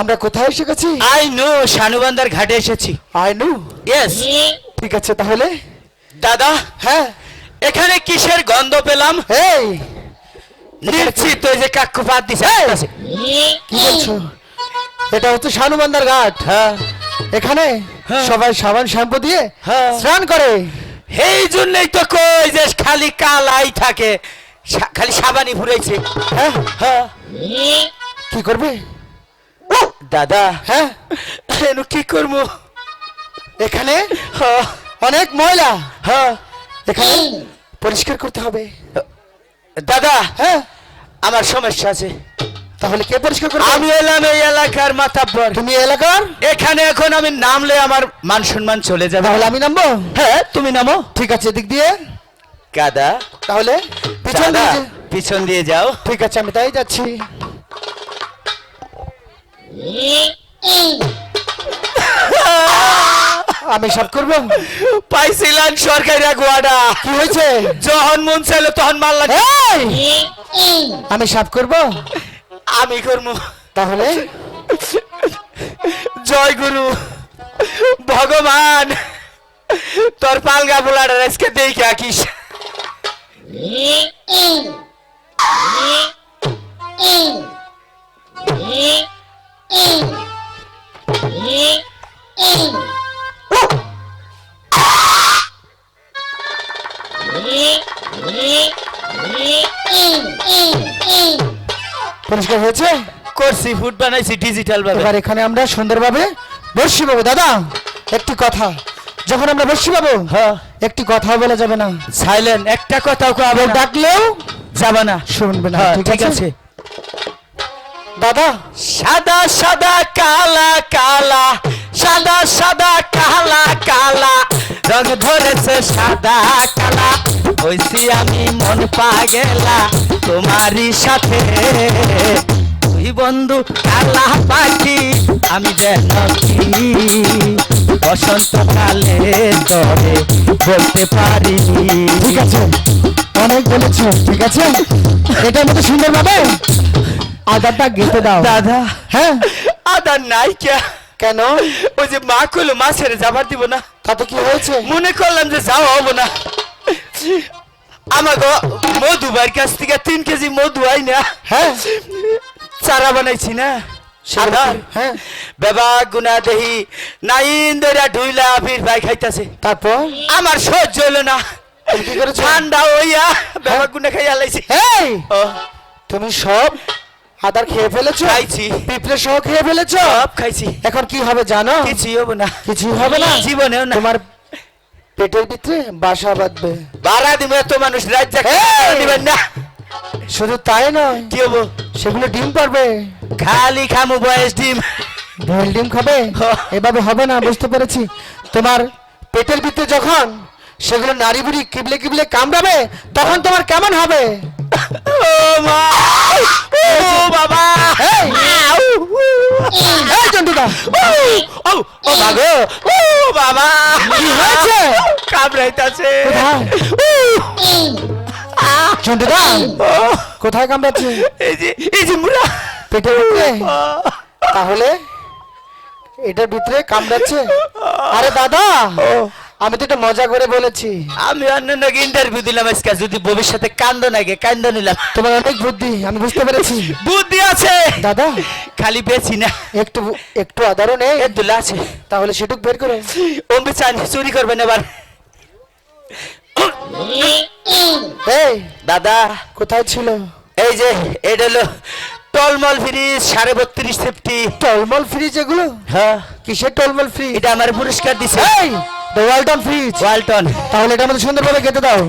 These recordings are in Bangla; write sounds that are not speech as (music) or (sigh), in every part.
আমরা কোথায় এসে গেছি আই নো শানুবান্দার ঘাটে এসেছি। আইনু ইয়েস ঠিক আছে তাহলে? দাদা হ্যাঁ। এখানে কিসের গন্ধ পেলাম? এই নিশ্চিত ওই যে কাকু বাদ দিছে। কি বলছো? এটা হচ্ছে শানুবান্দার ঘাট। হ্যাঁ। এখানে হ্যাঁ। সবাই সাবান শ্যাম্পু দিয়ে হ্যাঁ। স্নান করে। এই জন্যই তো কই যে খালি কালাই থাকে। খালি সাবানি ফুরাইছে। হ্যাঁ। হ্যাঁ। কি করবে? দাদা। হ্যাঁ? এনু কি করব? এখানে? হ্যাঁ, অনেক ময়লা। হ্যাঁ। এখানে পরিষ্কার করতে হবে। দাদা। হ্যাঁ? আমার সমস্যা আছে। তাহলে কে পরিষ্কার করবে? আমি এলাম এই এলাকার মাতাব্বর। তুমি এলাকার? এখানে এখন আমি নামলে আমার মান সম্মান চলে যাবে। তাহলে আমি নামবো? হ্যাঁ তুমি নামো। ঠিক আছে দিক দিয়ে। কাদা তাহলে পিছন দিয়ে পিছন দিয়ে যাও। ঠিক আছে আমি তাই যাচ্ছি। আমি সব করব পাইছিলাম সরকারি গোয়াডা কি হয়েছে যখন মন চাইলো তখন মারলাম এই! আমি সব করব আমি করব তাহলে জয় গুরু ভগবান তোর পালগা বোলাটা আজকে দেখে আকিস পরিষ্কার হয়েছে? করছি ফুড বানাইছি ডিজিটাল ভাবে। এবার এখানে আমরা সুন্দরভাবে বসি পাবো দাদা একটি কথা। যখন আমরা বসি পাবো হ্যাঁ। একটি কথা বলা যাবে না। সাইলেন্ট একটা কথাও কেউ ডাকলেও যাবে না। শুনবে না হ্যাঁ, ঠিক আছে। দাদা সাদা সাদা কালা কালা সাদা সাদা কালা কালা রং ধরেছে সাদা কালা। হইছি আমি মন পাগেলা তোমারই সাথে। তুই বন্ধু কালা পাখি আমি যেন কি? বসন্তকালে তবে বলতে পারি ঠিক আছে অনেক বলেছ ঠিক আছে? এটা এটার মধ্যে সুন্দরভাবে আদারটা গেঁথে (laughs) দাও। দাদা। হ্যাঁ? আদার নাই কে কেন? ওই যে মা কইলো মা ছেড়ে যাবার দিব না। তাতে কি হয়েছে? মনে করলাম যে যাও হব না। আমাকে মধু ভাইয়ের কাছ থেকে তিন কেজি মধু আই না। হ্যাঁ? চারা বানাইছি না। হ্যাঁ? বেবা গুনা দেহি নাইন দইরা ঢুইলা ফির ভাই খাইতাছে। তারপর? আমার সহ্য না। কি ঠান্ডা হইয়া বেবা গুনা খাইয়া লাইছি। তুমি সব আদার খেয়ে ফেলেছো? খাইছি। পিঁপড়ে সহ খেয়ে ফেলেছো? সব খাইছি। এখন কি হবে জানো? কিছুই হব না। কিছুই হবে না? জীবনেও না। তোমার পেটের ভিতরে বাসা বাঁধবে। বাড়া দিবে এত মানুষ রাজ্য! দিবেন না। শুধু তাই নয় কি হব? সেগুলো ডিম পারবে। খালি খামু বয়স ডিম। ভেল ডিম খাবে। এভাবে হবে না বুঝতে পেরেছি। তোমার পেটের ভিতরে যখন সেগুলো নারী বুড়ি কিবলে কিবলে কামড়াবে তখন তোমার কেমন হবে? ও মা ও ও ও বাবা। কি হয়েছে? কামড়াইতাছে। কোথায়? জন্টুদা কোথায় কামড়াচ্ছে এই যে এই যে মুলা পেটের ভিতরে তাহলে এটার ভিতরে কামড়াচ্ছে? আরে দাদা আমি তো এটা মজা করে বলেছি। আমি অন্য ইন্টারভিউ দিলাম আজকে যদি ভবিষ্যতে কান্দ নাগে কান্দ নিলাম। তোমার অনেক বুদ্ধি আমি বুঝতে পেরেছি। বুদ্ধি আছে! দাদা খালি বেছি না। একটু একটু আদারও নেই। দুলা আছে। তাহলে সেটুক বের করো। অম্বি চান চুরি করবেন এবার। এই দাদা। কোথায় ছিল? এই যে এটা হলো টলমল ফ্রিজ সাড়ে বত্রিশ সেফটি টলমল ফ্রিজ এগুলো? হ্যাঁ। কিসের টলমল ফ্রিজ এটা আমার পুরস্কার দিছে। এই! দ্য ওয়ালটন ফ্রিজ ওয়ালটন তাহলে এটা আমাদের সুন্দরভাবে কেটে দাও।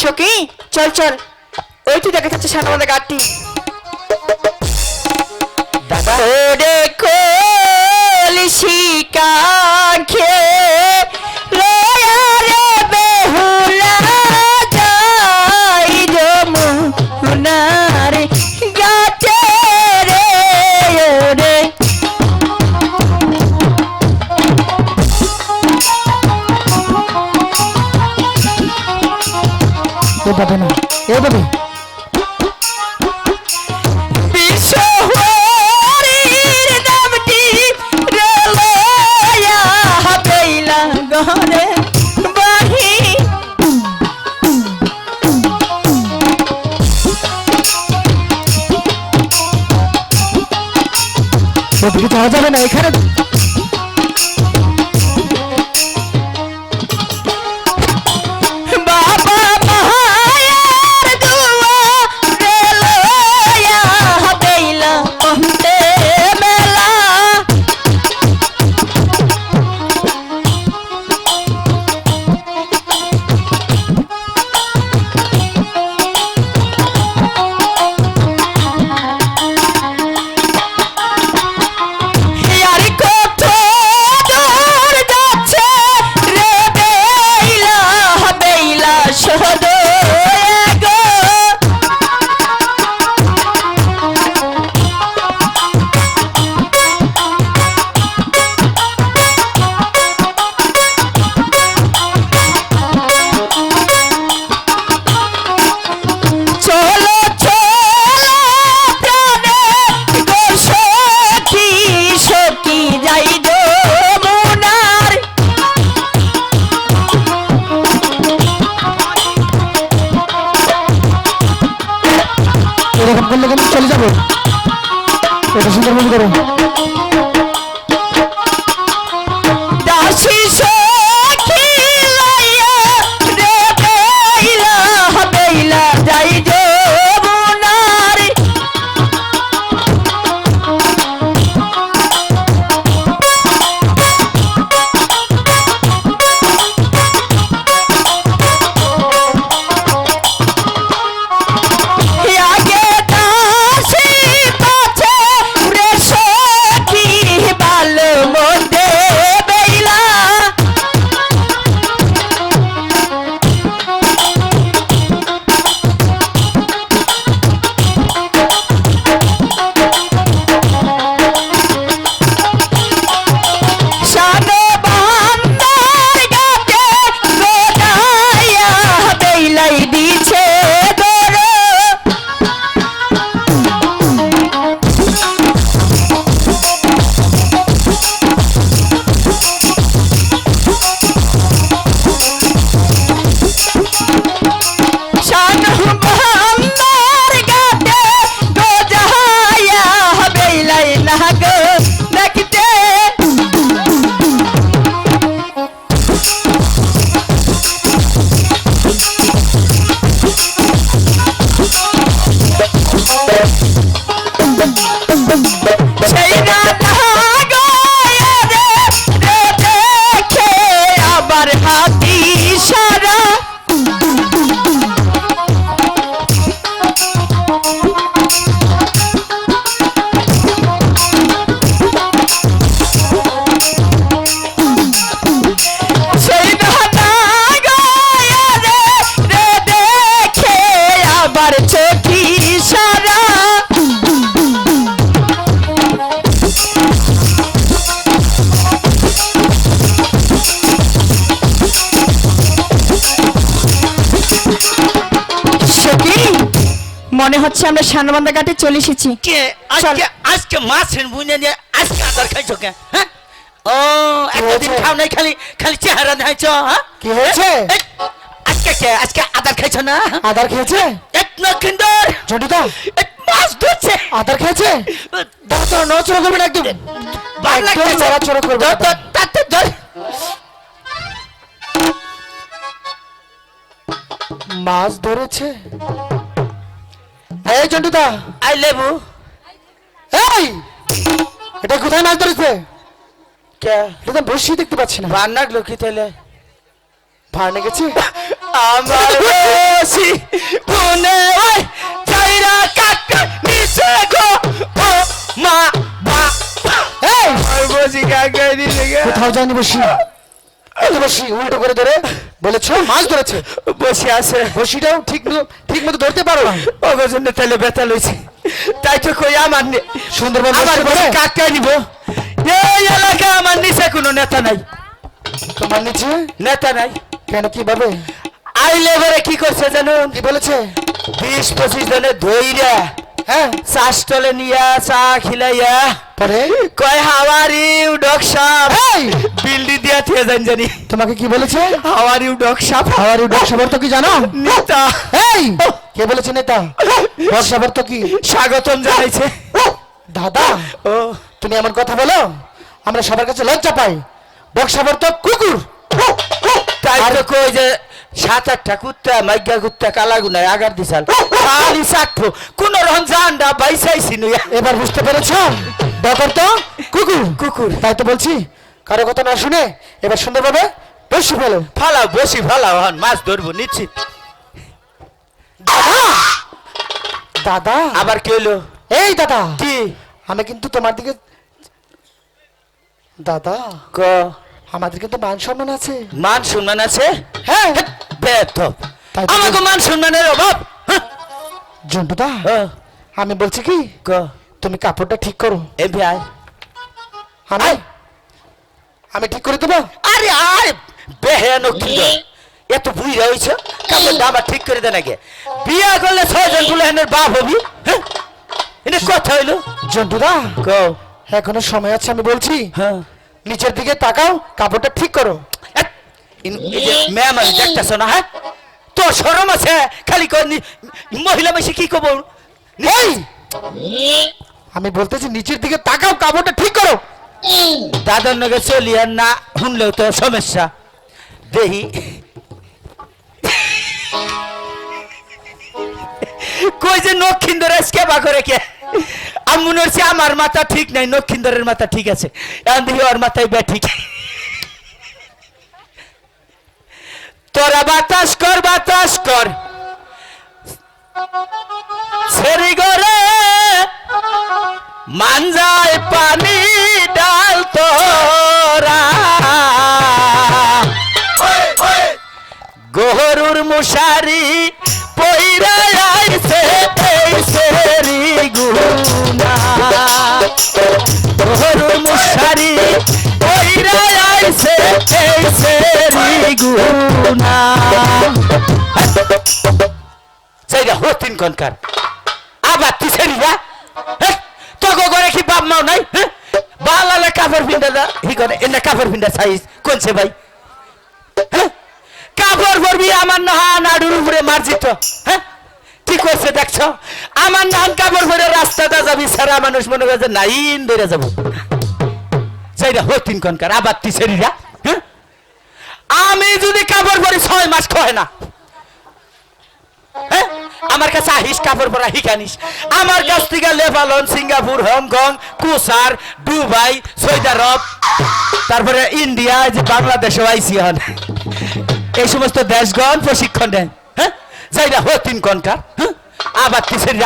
সখী চল চল। ওইটি দেখা যাচ্ছে সামনে আমাদের গাড়ি দাদা শিকা কলসি এভাবে না এভাবে যাবে না এখানে আবার চোখি সারা মনে হচ্ছে আমরা সানবান্ধা ঘাটে চলে এসেছি। কে আজকে আজকে মাছের বুনে নিয়ে আজকে আদার খাইছো কে হ্যাঁ? ও এতদিন? খাও নাই খালি খালি চেহারা দেখাইছো হ্যাঁ? কি হয়েছে? কে আজকে আদার খাইছো না? আদার খেয়েছে? এতন কিন্দর ঝন্টুদা মাছ ধরছে। আদার খেয়েছে? তো নড়াচড়া করবে না একদম। একদম নড়াচড়া করবে না। ধর, ধর, তাতে ধর। মাছ ধরেছে। এই ঝন্টুদা আই লেবু। এই! এটা কোথায় মাছ ধরেছে? কে? এটা বসি দেখতে পাচ্ছি না। রান্নার লোকি তাইলে ভাড়নে গেছে? (laughs) আমার বসি ওই চাইরা কাকা নিচে গো। ও মা এই! আমার বসি কাকা নিচে গে কোথাও যায়নি বসি। বসি উল্টো করে ধরে বলেছ মাছ ধরেছে। বসে আছে। বসিটাও ঠিক মতো ঠিক মতো ধরতে পারো না। ওগো জন্য তাইলে ব্যথা লইছে। তাই তো কই আমার নে- সুন্দরভাবে আমার বসি? কাকা নিব। এই এলাকা আমার নিচে কোনো নেতা নাই। তোমার নিচে? নেতা নাই। কেন কীভাবে? আইলে এবারে কি করছে জানুন কি বলেছে? বিশ পঁচিশ জনে ধইরা হ্যাঁ। চাষ তলে নিয়া চা খিলাইয়া পরে? কয় হাওয়ারি ডক সাপ। এই বিল্ডি দিয়া থিয়ে যান জানি। তোমাকে কি বলেছে? হাওয়ারি ডক সাপ। হাওয়ার বর্ষাবার তো কি জানো? নেতা। এই কে বলেছে নেতা? বর্ষাবার তো কি? স্বাগতম জানাইছে। দাদা ও। তুমি এমন কথা বলো আমরা সবার কাছে লজ্জা পাই। বক্সাবর তো কুকুর। তাই তো কই যে সাত আটটা কুত্তা মাইগা কুত্তা কালা গুনায় আগার দিছাল। খালি সাটফো কোন রকম জানডা বাইসাইছি নুয়া। এবার বুঝতে পেরেছ? ডকর তো। কুকুর। কুকুর। তাই তো বলছি কারও কথা না শুনে এবার সুন্দরভাবে বসে ফেলো। ফালাও বসি ফালাও হন মাছ ধরবো নিচ্ছি দাদা! দাদা! আবার কি হইল এই দাদা! কি? আমি কিন্তু তোমার দিকে দাদা! ক? আমাদের কিন্তু মান সম্মান আছে। মান সম্মান আছে? হ্যাঁ। তো। আমাকে মান সম্মানের অভাব। জন্টুদা আমি বলছি কি? তুমি কাপড়টা ঠিক করো। এ ভাই আমি আমি ঠিক করে দেবো? আরে আরে বেহেনো কি এত বুঝা হইছে? কাপড় আমার ঠিক করে দেন আগে বিয়া করলে ছয়জনগুলো বাপ হবি? হ্যাঁ এটা কথা হইল। জন্টুদা ক। এখনও সময় আছে আমি বলছি। হ্যাঁ। নিচের দিকে তাকাও কাপড়টা ঠিক করো। ম্যাম আমি দেখতেছ না হ্যাঁ? তো সরম আছে খালি কই মহিলা বেশি কি কব? এই! আমি বলতেছি নিচের দিকে তাকাও কাপড়টা ঠিক করো। দাদার নগে চলি আর না শুনলেও তো সমস্যা। দেহি। কই যে নক্ষিন্দর আজকে বা করে কে? আমি মনে হচ্ছে আমার মাথা ঠিক নাই নক্ষিন্দরের মাথা ঠিক আছে। এখন দেখি ওর মাথায় বে ঠিক। তোরা বাতাস কর বাতাস কর। ছেড়ি গরে মানজায় পানি ডাল তোরা। গহরুর মশারি আইছে সেরি গুনা। গহরুর মশারি পইরা আইছে এই সেরি গুনা। সেইটা হতিন কনকার আবার তুই সেরিয়া তোকে করে কি বাপ মাও নাই? বালালে কাপড় পিন্ডা দা। হি করে, এনে কাপড় পিন্ডা সাইজ কোনছে ভাই? কাপড় পরবি আমার না নাড়ুর উপরে মার্জিত। হ্যাঁ কি করছে দেখছ? আমার নাম কাপড় পরে রাস্তাটা যাবি, সারা মানুষ মনে করে নাইন ধরে যাব। সেইটা হতিন কনকার আবার তুই সেরিয়া হ্যাঁ? আমি যদি কাপড় পরি, ছয় মাস খয় না। হ্যাঁ? আমার কাছে আহিস, কাপড় পরা শিখানিস আমার কাছ থেকে লেবানন, সিঙ্গাপুর, হংকং, কুসার, দুবাই সৌদি আরব তারপরে ইন্ডিয়া যে বাংলাদেশও আইসি হন এই সমস্ত দেশগণ প্রশিক্ষণ দেন হ্যাঁ? যাইরা হতিন কনকার হ্যাঁ? আবার কিসের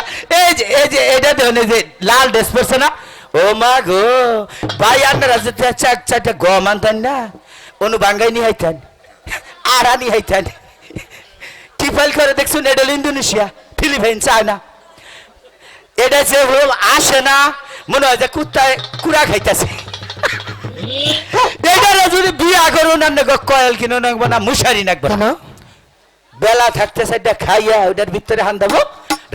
এই যে এই যে এটা দেখুন এই যে লাল ড্রেস পরছে না? ও মা গো ভাই আপনারা যে চার চারটা গম আনতেন না অনু বাঙ্গাই নি হাইতেন আরানি হাইতেন টিফাইল করে দেখছুন? এটা ইন্দোনেশিয়া ফিলিপাইন চায়না। এটা যে হল আসে না মনে হয় যে কুত্তায় কুড়া খাইতেছে। (laughs) এটারে যদি বিয়া করুন না কয়েল কিনো নাকবো না মুশারি নাকবো না বেলা থাকতে সাইডটা খাইয়া ওটার ভিতরে হান দেবো।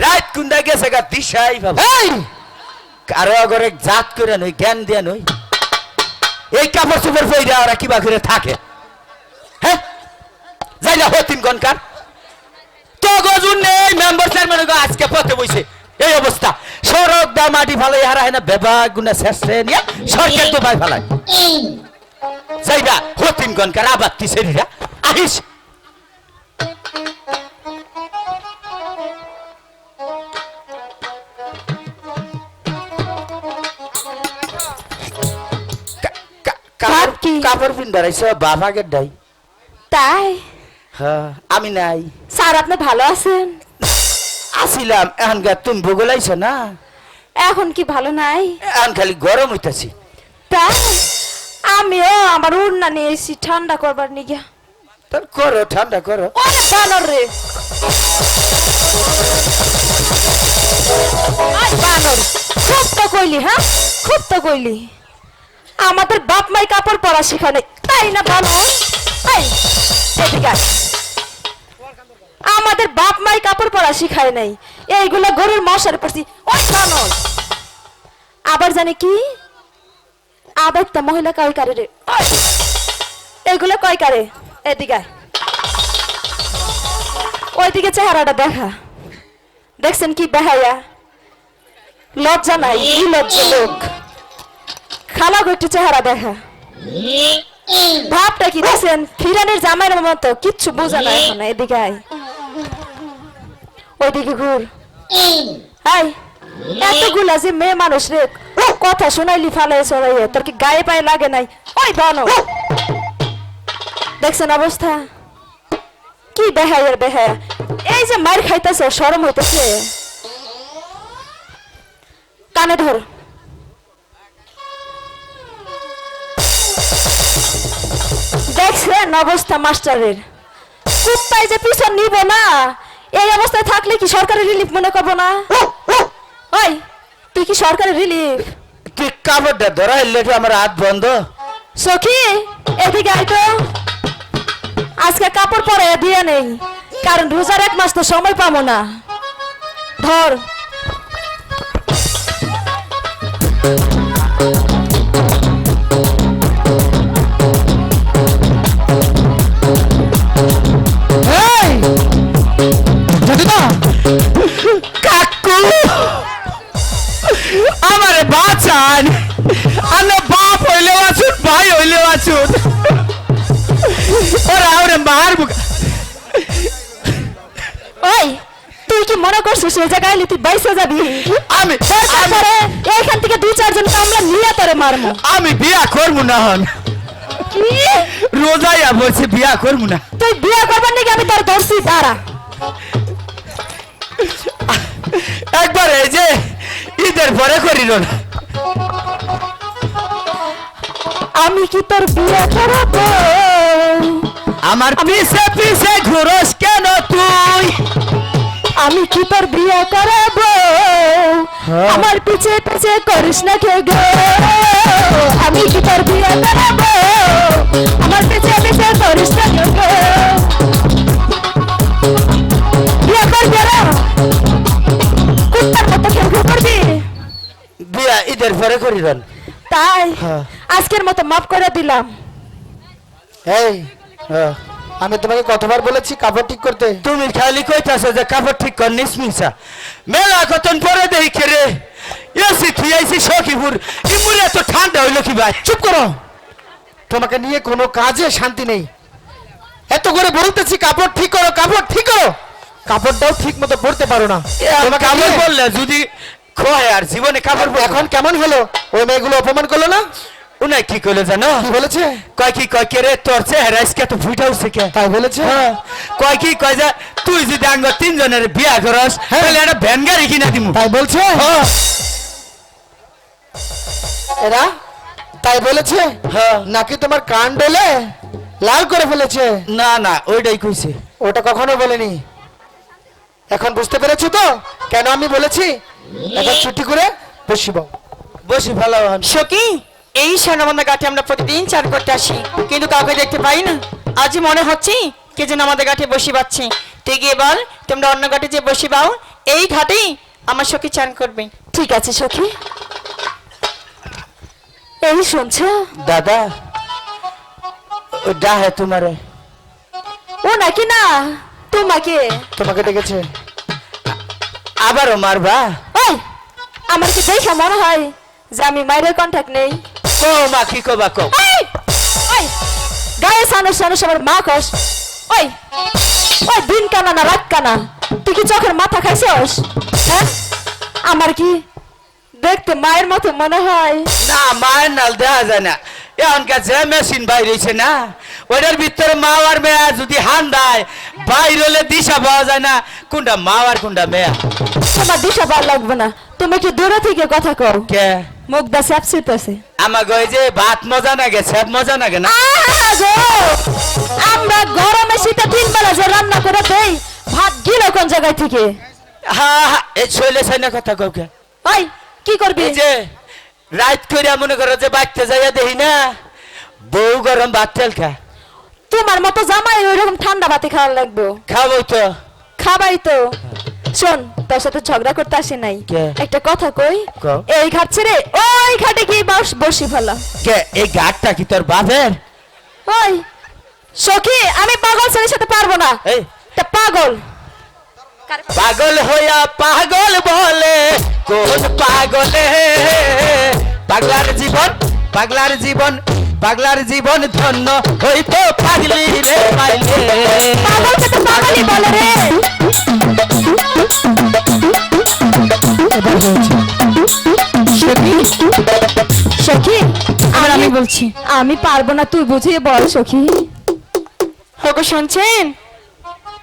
রাত কুন্দা গেছে গা দিশাই ভাবো কারও আগরে জাত করে নই জ্ঞান দিয়ে নই। এই কাপড় চোপড় পইরা ওরা কিবা করে থাকে। হ্যাঁ যাইলা হতিন কনকার তো গজুন নেই মেম্বার চেয়ারম্যান আজকে পথে বইছে। এই অবস্থা। সড়ক দা মাটি ফালাই হারা হয় না বেবা গুনা শেষে নিয়ে সরকার তো ভাই ফালাই। যাইবা হতিন কনকার আবার তিসেরিরা আহিস। কাপড় কি? কাপড় পিন্দারাইছ বাবাকে ডাই তাই? হ্যাঁ আমি নাই। স্যার আপনি ভালো আছেন? আসিলাম এখন গা তুমি ভূগোলাইছ না? এখন কি ভালো নাই? এখন খালি গরম হইতাছি। তাই? আমিও আমার উড়না নিয়ে এসেছি ঠান্ডা করবার নিগিয়া। তোর করো ঠান্ডা করো। বানর রে। খুব তো কইলি হ্যাঁ? খুব তো কইলি। আমাদের বাপ মাই কাপড় পরা শিখানে তাই না ভালো। আমাদের বাপ মাই কাপড় পরা শিখায় নাই। এইগুলো গরুর মশার পড়ছি ওই আবার জানে কি? আবার তা মহিলা কয় কারে রে? ওই, এইগুলো কয় কারে? এদিকে। ওইদিকে চেহারাটা দেখা। দেখছেন কি বেহাইয়া লজ্জা নাই কি লজ্জা লোক। একটু চেহারা দেখা। ভাবটা কি দেখছেন? ফিরানের জামাইয়ের মতো কিচ্ছু বোঝা না এখন এদিকে আয়। ওইদিকে ঘুর। আয়। এতগুলা যে মেয়ে মানুষ রে কথা শোনাইলি ফালাই সরাইয়ে তোর কি গায়ে পায়ে লাগে নাই? ওই বানো দেখছেন অবস্থা? কি বেহায়ের বেহায়া? এই যে মার খাইতেছে সরম হইতেছে। কানে ধর। দেখছেন অবস্থা মাস্টারের? কুত্তায় যে পিছন নিব না এই অবস্থায় থাকলে কি সরকারি রিলিফ মনে করব না? ওই তুই কি সরকারি রিলিফ তুই কাপড়টা ধরা এলে আমার হাত বন্ধ। সখি এদিকে আয় তো। আজকে কাপড় পরে দিয়ে নেই কারণ রোজার এক মাস তো সময় পাবো না। ধর। করছিস জায়গায় এলে তুই বাইসে যাবি। আমি তারপরে এইখান থেকে দুই চারজন আমরা নিয়ে তোরে মারমু। আমি বিয়া করব না হন। কি? রোজাইয়া বলছে বিয়া করব না। তুই বিয়ে করবার নাকি আমি তোর ধরছি একবার এই যে ঈদের পরে করিল না। আমি কি তোর বিয়ে করাবো? আমার পিছে পিছে ঘুরস কেন তুই? আমি কি তোর বিয়ে করাবো? হ্যাঁ। আমার পিছে পিছে করিস না কে গো। আমি কি তোর বিয়ে করাবো? আমার পিছে পিছে করিস না কে গো। বিয়ে করবি না কুত্তার মতো কেউ করবি? বিয়া ঈদের পরে করিল তাই? হ্যাঁ। আজকের মতো মাফ করে দিলাম। এই আমি তোমাকে কতবার বলেছি কাপড় ঠিক করতে? তুমি খালি কইতাছ যে কাপড় ঠিক কর নিস নিসমিসা মেলা কতন পরে দেখে রে। এসি তুই আইসি সখীপুর। ইমুরে তো ঠান্ডা হইল কি ভাই? চুপ করো। তোমাকে নিয়ে কোনো কাজে শান্তি নেই। এত করে বলতেছি কাপড় ঠিক করো কাপড় ঠিক করো। কাপড়টাও ঠিক মতো পরতে পারো না। তোমাকে নিয়ে- বললে যদি খয় আর জীবনে কাপড় এখন কেমন হলো? ওই মেয়েগুলো অপমান করল না? উনাই কি কইলো জানো? বলেছে? কয় কি কয় কে রে তোর চেহারা আজকে তো ফুটা উঠছে কে? তাই বলেছে? হ্যাঁ। কয় কি কয় যে তুই যদি আঙ্গ তিনজনের বিয়া করস হ্যাঁ। তাহলে একটা ভ্যান গাড়ি কিনা দিমু। তাই বলছে? হ্যাঁ। এরা? তাই বলেছে? হ্যাঁ। নাকি তোমার কান ডলে লাল করে ফেলেছে? না না ওইটাই কইছে। ওটা কখনো বলেনি। এখন বুঝতে পেরেছ তো? কেন আমি বলেছি? এখন ছুটি করে বসিব। বসি ভালো হন। সখী এই সোনাবন্ধা ঘাটে আমরা প্রতিদিন চার করতে আসি। কিন্তু কাউকে দেখতে পাই না। আজই মনে হচ্ছে কে যেন আমাদের ঘাটে বসি পাচ্ছে। তুই গিয়ে বল তোমরা অন্য ঘাটে যে বসি পাও এই ঘাটেই আমার সখী চান করবে। ঠিক আছে সখী। এই শুনছো? দাদা ও ডাহে তোমারে। ও নাকি না? তোমাকে? তোমাকে ডেকেছে। আবারও মারবা? ওই আমার কি দেখা মনে হয় যে আমি মায়ের কন্ট্যাক্ট নেই? কো মা কি কবা কো ওই গায়ে সানো সানো সবার মা কস। ওই ওই দিন কানা না রাত কানা। তুই কি চোখের মাথা খাইছস? হ্যাঁ? আমার কি দেখতে মায়ের মতো মনে হয়? না মায়ের নাল দেখা যায় না। এখনকার যে মেশিন বাইরেছে না ওটার ভিতরে মা আর মেয়া যদি হান দেয় বাইর হলে দিশা পাওয়া যায় না। কোনটা মা আর কোনটা মেয়া? তোমার দিশা ভালো লাগবে না। তুমি একটু দূরে থেকে কথা কও। কে? মুখ দা স্যাপসিতেছে আমার গই যে ভাত মজা না গে সব মজা না গে না? গো! আমরা গরমে শীতে তিন বেলা যে রান্না করে দেই ভাত গিলো কোন জায়গায় থেকে? হা হা এই শৈলে সাইনা কথা কও কে? ওই কি করবি? যে রাত কইরা মনে করো যে বাচ্চা যাইয়া দেখি না বউ গরম ভাত তেল খা। তোমার মতো জামাই ওইরকম ঠান্ডা ভাতে খাওয়া লাগবে। খাব তো। খাবাই তো। শোন তোর সাথে ঝগড়া করতে আসি নাই। একটা কথা কই? এই ঘাট ছেড়ে ওই ঘাটে গিয়ে বস বসি ফেলা কে? এই গাটটা কি তোর বাপের? ওই সখী আমি পাগল ছেলের সাথে পারব না। তা পাগল। পাগল হইয়া পাগল বলে কোন পাগলে? পাগলার জীবন পাগলার জীবন পাগলার জীবন ধন্য হইতো পাগলি রে পাইলে পাগলকে তো পাগলই বলে রে। এবার হয়েছে সখী এবার আমি বলছি। আমি পারব না তুই বুঝিয়ে বল সখী। ওগো শুনছেন?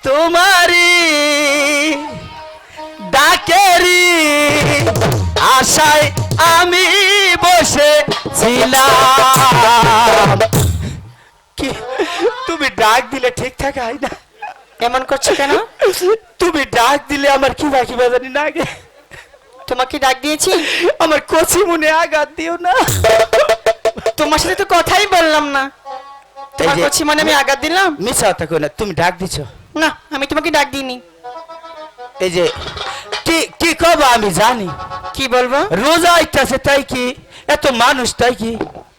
তোমারি ডাকেরি আশায় আমি বসে ছিলাম কি তুমি ডাক দিলে ঠিকঠাক হয় না? এমন করছ কেন? তুমি ডাক দিলে আমার কি বাকি বাজানি না গে তোমাকে ডাক দিয়েছি? আমার কচি মনে আঘাত দিও না। তোমার সাথে তো কথাই বললাম না। তোমার মনে মানে আমি আঘাত দিলাম? মিছা কথা কই না তুমি ডাক দিছো। না আমি তোমাকে ডাক দিইনি। এই যে কি কি কব আমি জানি। কি বলব? রোজা আইতাছে তাই কি? এত মানুষ তাই কি?